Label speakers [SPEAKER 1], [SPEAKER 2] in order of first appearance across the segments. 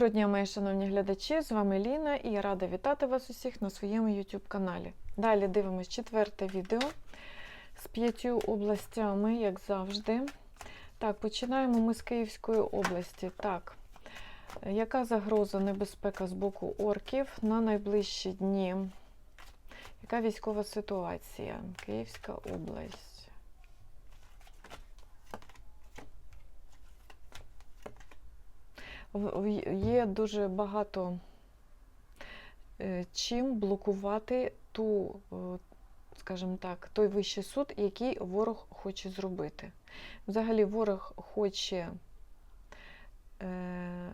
[SPEAKER 1] Доброго дня, мої шановні глядачі! З вами Ліна і я рада вітати вас усіх на своєму YouTube каналі. Далі дивимось четверте відео з п'ятью областями, як завжди. Так, починаємо ми з Київської області. Так, яка загроза небезпека з боку орків на найближчі дні? Яка військова ситуація? Київська область. В- в- Є дуже багато е, чим блокувати ту, скажімо так, той вищий суд, який ворог хоче зробити. Взагалі, ворог хоче е,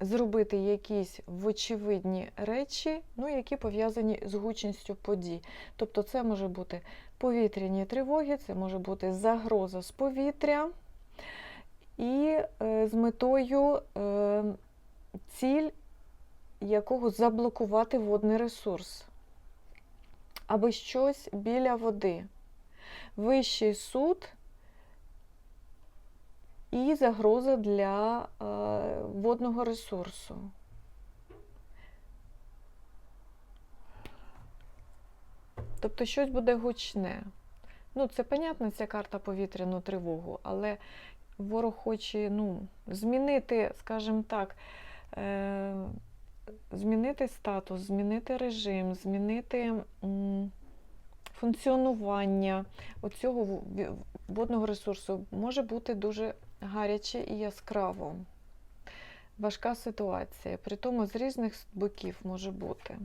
[SPEAKER 1] зробити якісь вочевидні речі, ну, які пов'язані з гучністю подій. Тобто, це може бути повітряні тривоги, це може бути загроза з повітря. І е, з метою е, ціль якого заблокувати водний ресурс, аби щось біля води. Вищий суд і загроза для е, водного ресурсу. Тобто щось буде гучне. Ну, це, понятно, ця карта повітряну тривогу, але ворог хоче ну, змінити, скажімо так, е, змінити статус, змінити режим, змінити функціонування оцього водного ресурсу. Може бути дуже гаряче і яскраво. Важка ситуація. При тому з різних боків може бути.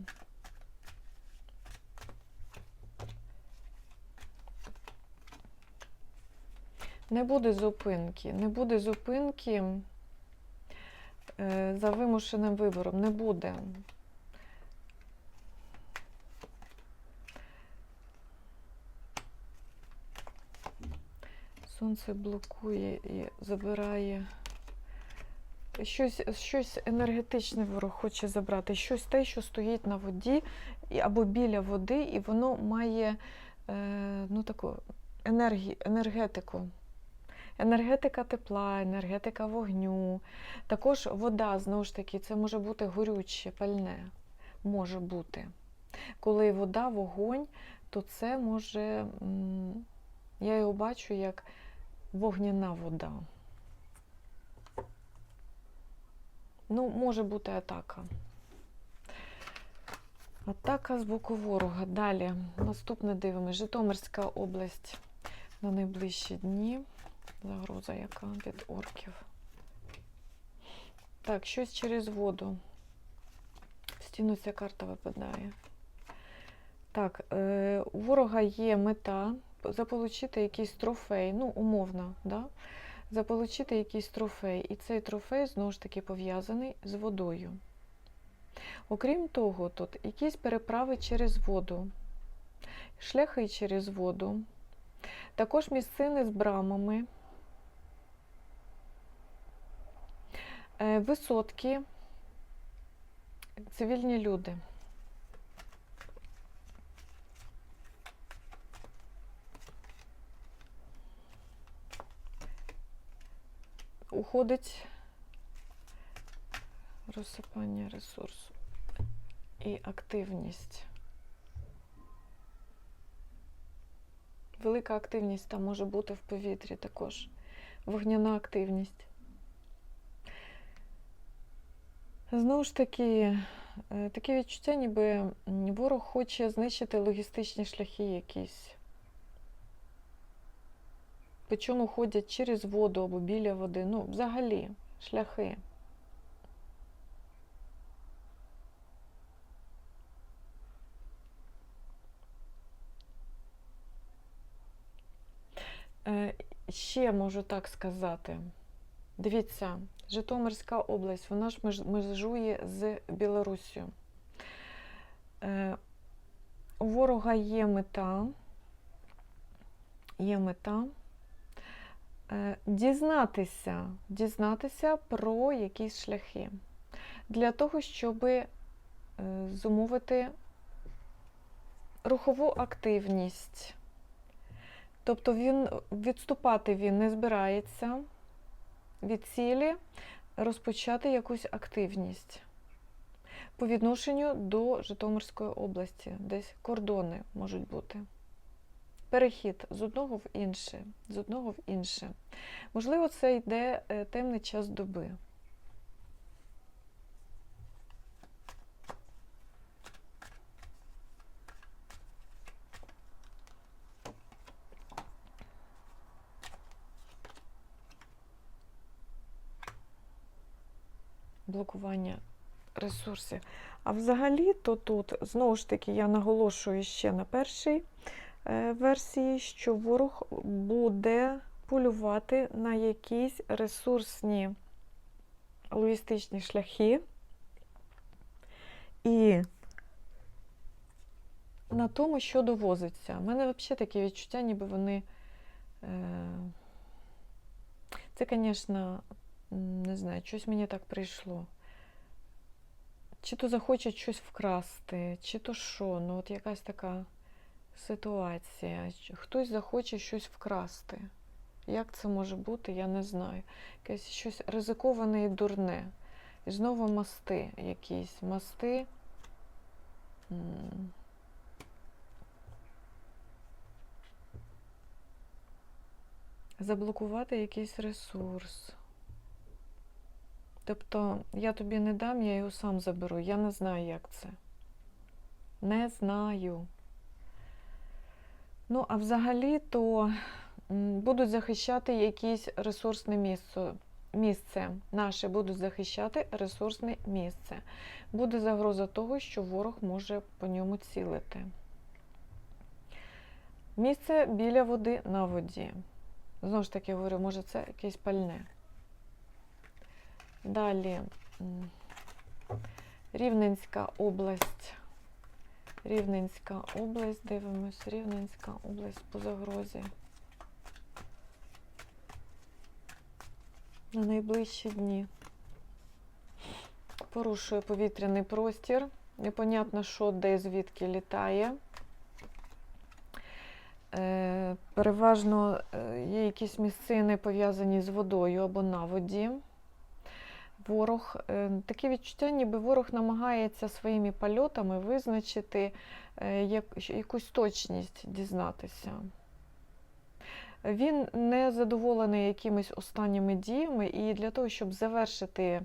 [SPEAKER 1] Не буде зупинки. Не буде зупинки е, за вимушеним вибором. Не буде. Сонце блокує і забирає. Щось, щось енергетичне ворог хоче забрати, щось те, що стоїть на воді або біля води, і воно має е, ну, таку енергі, енергетику. Енергетика тепла, енергетика вогню. Також вода, знову ж таки, це може бути горюче, пальне. Може бути. Коли вода, вогонь, то це може. Я його бачу як вогняна вода. Ну, може бути атака. Атака з боку ворога. Далі. Наступне дивимось. Житомирська область на найближчі дні. Загроза яка від орків. Так, щось через воду. В стіну ця карта випадає. Так, е, у ворога є мета заполучити якийсь трофей, ну, умовно, да? заполучити якийсь трофей. І цей трофей знову ж таки пов'язаний з водою. Окрім того, тут якісь переправи через воду, шляхи через воду, також місцини з брамами, висотки, цивільні люди. Уходить розсипання ресурсу і активність. Велика активність там може бути в повітрі також. Вогняна активність. Знову ж таки, е, таке відчуття, ніби ворог хоче знищити логістичні шляхи якісь. Причому ходять через воду або біля води. Ну, взагалі, шляхи. Е, Ще можу так сказати. Дивіться, Житомирська область, вона ж межує з Білоруссю. Е, У ворога є мета, є мета е, дізнатися, дізнатися про якісь шляхи. Для того, щоб е, зумовити рухову активність. Тобто він відступати він не збирається від цілі, розпочати якусь активність по відношенню до Житомирської області, десь кордони можуть бути. Перехід з одного в інше, з одного в інше. Можливо, це йде е, темний час доби. Блокування ресурсів. А взагалі, то тут, знову ж таки, я наголошую ще на першій е, версії, що ворог буде полювати на якісь ресурсні логістичні шляхи і на тому, що довозиться. У мене взагалі таке відчуття, ніби вони. Е, Це, звісно, не знаю, щось мені так прийшло. Чи то захочуть щось вкрасти, чи то що. Ну, от якась така ситуація. Хтось захоче щось вкрасти. Як це може бути, я не знаю. Якесь щось ризиковане і дурне. І знову мости якісь. Мости. Заблокувати якийсь ресурс. Тобто я тобі не дам, я його сам заберу. Я не знаю, як це. Не знаю. Ну, а взагалі, то будуть захищати якесь ресурсне місце. Місце наше будуть захищати ресурсне місце. Буде загроза того, що ворог може по ньому цілити. Місце біля води на воді. Знову ж таки говорю, може це якесь пальне. Далі Рівненська область. Рівненська область, дивимось, Рівненська область по загрозі. На найближчі дні. Порушує повітряний простір. Непонятно, що де звідки літає. Е, переважно е, є якісь місцини пов'язані з водою або на воді. Ворог, е, таке відчуття, ніби ворог намагається своїми польотами визначити е, якусь точність дізнатися. Він не задоволений якимись останніми діями, і для того, щоб завершити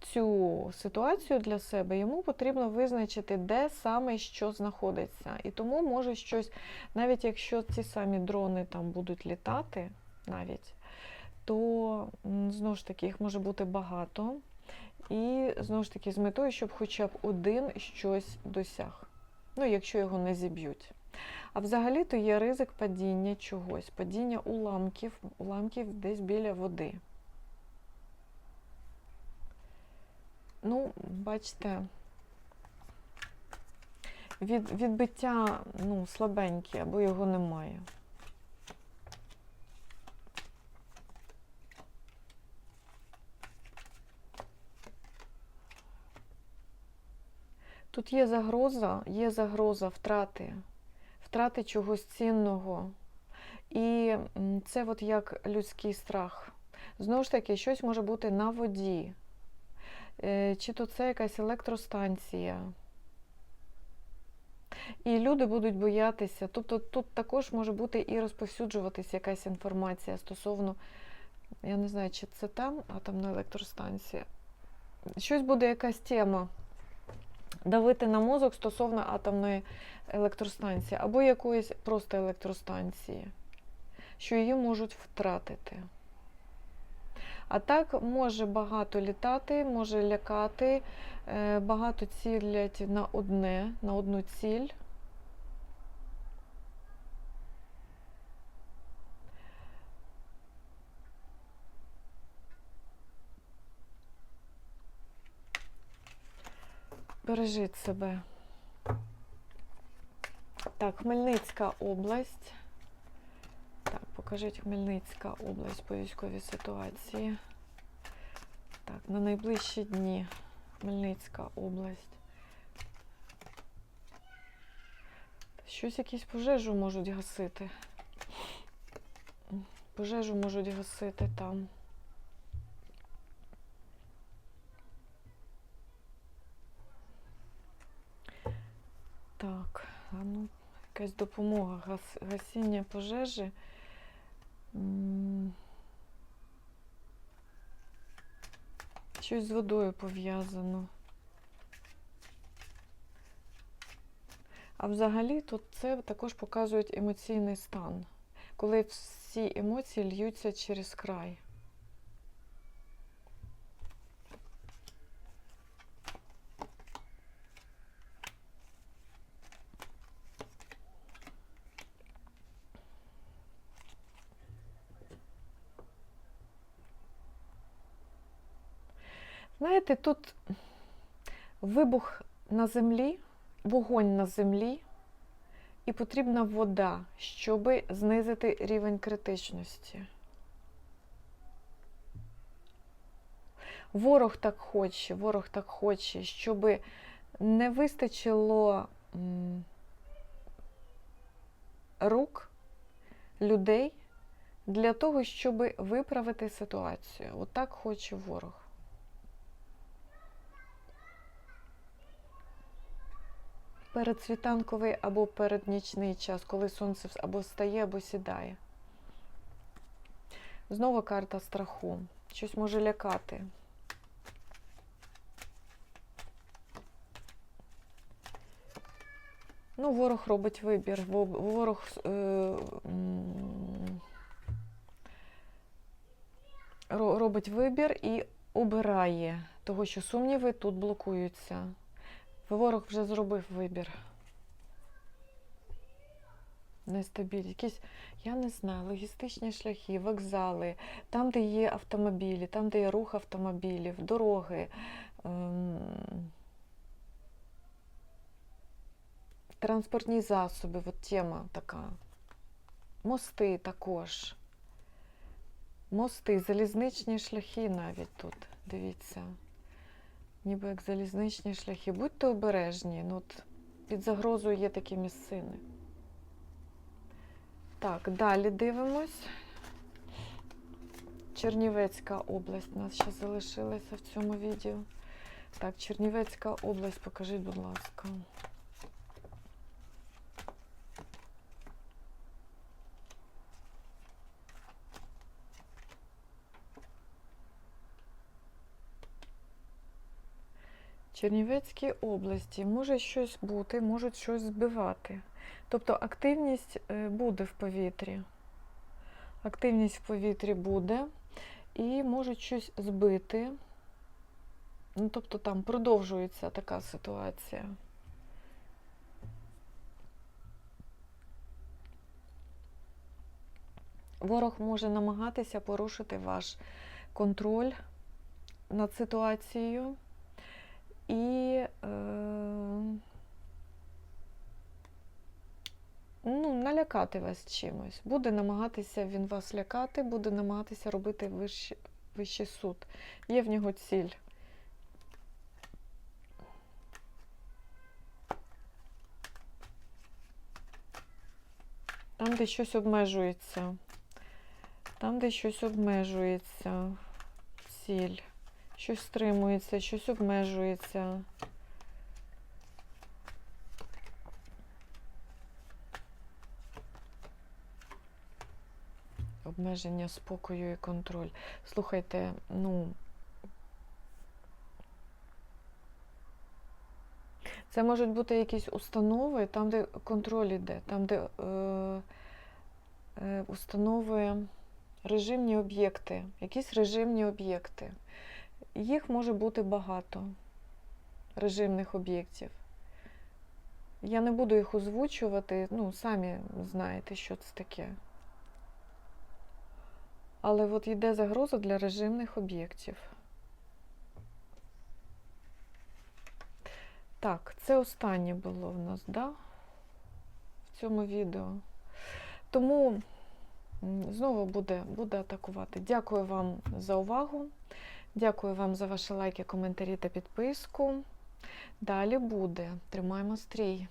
[SPEAKER 1] цю ситуацію для себе, йому потрібно визначити, де саме що знаходиться. І тому може щось, навіть якщо ці самі дрони там будуть літати, навіть, то знову ж таки їх може бути багато. І знову ж таки з метою, щоб хоча б один щось досяг. Ну, якщо його не зіб'ють. А взагалі то є ризик падіння чогось, падіння уламків, уламків десь біля води. Ну, бачите, від, відбиття ну, слабеньке, або його немає. Тут є загроза, є загроза втрати, втрати чогось цінного. І це от як людський страх. Знову ж таки, щось може бути на воді. Е, Чи то це якась електростанція. І люди будуть боятися. Тобто тут також може бути і розповсюджуватися якась інформація стосовно, я не знаю, чи це там атомна електростанція. Щось буде якась тема давити на мозок стосовно атомної електростанції або якоїсь просто електростанції, що її можуть втратити. А так може багато літати, може лякати, е, багато цілять на одне, на одну ціль. Бережіть себе. Так, Хмельницька область. Так, покажіть Хмельницька область по військовій ситуації. Так, на найближчі дні Хмельницька область. Щось якісь пожежу можуть гасити. Пожежу можуть гасити там. Так, а ну, якась допомога, гас, гасіння пожежі. Щось з водою пов'язано. А взагалі тут це також показують емоційний стан, коли всі емоції льються через край. Знаєте, тут вибух на землі, вогонь на землі, і потрібна вода, щоб знизити рівень критичності. Ворог так хоче, ворог так хоче, щоб не вистачило рук людей для того, щоб виправити ситуацію. Отак хоче ворог. Передсвітанковий або переднічний час, коли сонце або встає, або сідає. Знову карта страху. Щось може лякати. Ну, ворог робить вибір. Во- Ворог е, робить вибір і обирає, того що сумніви тут блокуються. Ворог вже зробив вибір. Нестабільні. Якісь, я не знаю, логістичні шляхи, вокзали, там, де є автомобілі, там, де є рух автомобілів, дороги. ем, Транспортні засоби, от тема така. Мости також. Мости, залізничні шляхи навіть тут. Дивіться. Ніби як залізничні шляхи. Будьте обережні. Ну, от під загрозою є такі місцини. Так, далі дивимось. Чернівецька область у нас ще залишилася в цьому відео. Так, Чернівецька область, покажіть, будь ласка. Чернівецькій області може щось бути, можуть щось збивати. Тобто активність е, буде в повітрі. Активність в повітрі буде і можуть щось збити. Ну, тобто там продовжується така ситуація. Ворог може намагатися порушити ваш контроль над ситуацією і е, ну, налякати вас чимось. Буде намагатися він вас лякати, буде намагатися робити вищий, вищий суд. Є в нього ціль. Там, де щось обмежується. Там, де щось обмежується. Ціль. Щось стримується, щось обмежується. Обмеження спокою і контроль. Слухайте, ну. Це можуть бути якісь установи, там, де контроль іде, там, де е, е, установи режимні об'єкти, якісь режимні об'єкти. Їх може бути багато режимних об'єктів. Я не буду їх озвучувати, ну, самі знаєте, що це таке. Але от йде загроза для режимних об'єктів. Так, це останнє було в нас, да? В цьому відео. Тому знову буде, буде атакувати. Дякую вам за увагу. Дякую вам за ваші лайки, коментарі та підписку. Далі буде. Тримаємо стрій.